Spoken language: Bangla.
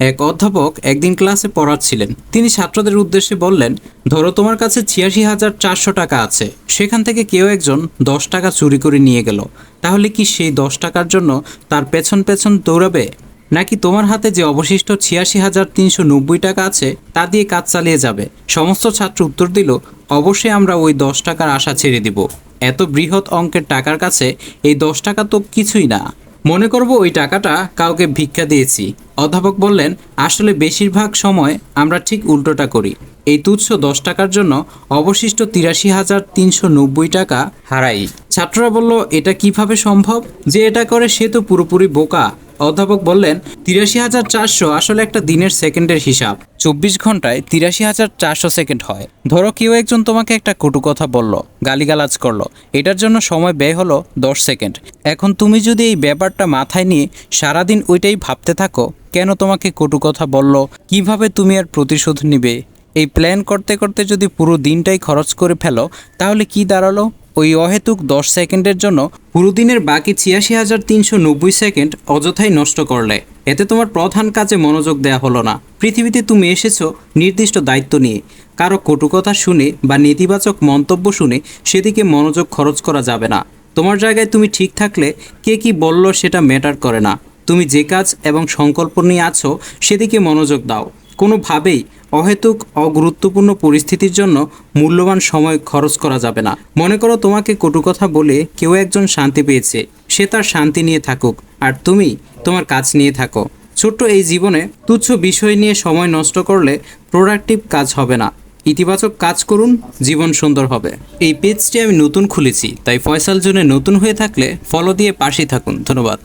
এক অধ্যাপক একদিন ক্লাসে পড়াচ্ছিলেন। তিনি ছাত্রদের উদ্দেশ্যে বললেন, ধরো তোমার কাছে ছিয়াশি হাজার চারশো টাকা আছে। সেখান থেকে কেউ একজন দশ টাকা চুরি করে নিয়ে গেল। তাহলে কি সেই দশ টাকার জন্য তার পেছন পেছন দৌড়াবে? নাকি তোমার হাতে যে অবশিষ্ট ছিয়াশি হাজার তিনশো নব্বই টাকা আছে, তা দিয়ে কাজ চালিয়ে যাবে? সমস্ত ছাত্র উত্তর দিল, অবশ্যই আমরা ওই দশ টাকার আশা ছেড়ে দিব। এত বৃহৎ অঙ্কের টাকার কাছে এই দশ টাকা তো কিছুই না। মনে করব ওই টাকাটা কাউকে ভিক্ষা দিয়েছি। অধ্যাপক বললেন, আসলে বেশিরভাগ সময় আমরা ঠিক উল্টোটা করি। এই তুচ্ছ দশ টাকার জন্য অবশিষ্ট তিরাশি হাজার তিনশো নব্বই টাকা হারাই। ছাত্ররা বলল, এটা কীভাবে সম্ভব? যে এটা করে সে তো পুরোপুরি বোকা। অধ্যাপক বললেন, তিরাশি হাজার চারশো আসলে একটা দিনের সেকেন্ডের হিসাব। চব্বিশ ঘন্টায় তিরাশি হাজার চারশো সেকেন্ড হয়। ধরো কেউ একজন তোমাকে একটা কটু কথা বলল, গালিগালাজ করল। এটার জন্য সময় ব্যয় হলো দশ সেকেন্ড। এখন তুমি যদি এই ব্যাপারটা মাথায় নিয়ে সারাদিন ওইটাই ভাবতে থাকো কেন তোমাকে কটু কথা বলল? কীভাবে তুমি আর প্রতিশোধ নিবে? এই প্ল্যান করতে করতে যদি পুরো দিনটাই খরচ করে ফেলো, তাহলে কি দাঁড়াল? ওই অহেতুক দশ সেকেন্ডের জন্য পুরো দিনের বাকি ছিয়াশি হাজার তিনশো নব্বই সেকেন্ড অযথাই নষ্ট করলে। এতে তোমার প্রধান কাজে মনোযোগ দেয়া হলো না। পৃথিবীতে তুমি এসেছ নির্দিষ্ট দায়িত্ব নিয়ে। কারও কটু কথা শুনে বা নেতিবাচক মন্তব্য শুনে সেদিকে মনোযোগ খরচ করা যাবে না। তোমার জায়গায় তুমি ঠিক থাকলে কে কি বলল সেটা ম্যাটার করে না। তুমি যে কাজ এবং সংকল্প নিয়ে আছো সেদিকে মনোযোগ দাও। কোনোভাবেই অহেতুক, অগুরুত্বপূর্ণ পরিস্থিতির জন্য মূল্যবান সময় খরচ করা যাবে না। মনে করো তোমাকে কটু কথা বলে কেউ একজন শান্তি পেয়েছে। সে তার শান্তি নিয়ে থাকুক আর তুমি তোমার কাজ নিয়ে থাকো। ছোট্ট এই জীবনে তুচ্ছ বিষয় নিয়ে সময় নষ্ট করলে প্রোডাক্টিভ কাজ হবে না। ইতিবাচক কাজ করুন, জীবন সুন্দর হবে। এই পেজটি আমি নতুন খুলেছি, তাই ফয়সাল জোনে নতুন হয়ে থাকলে ফলো দিয়ে পাশেই থাকুন। ধন্যবাদ।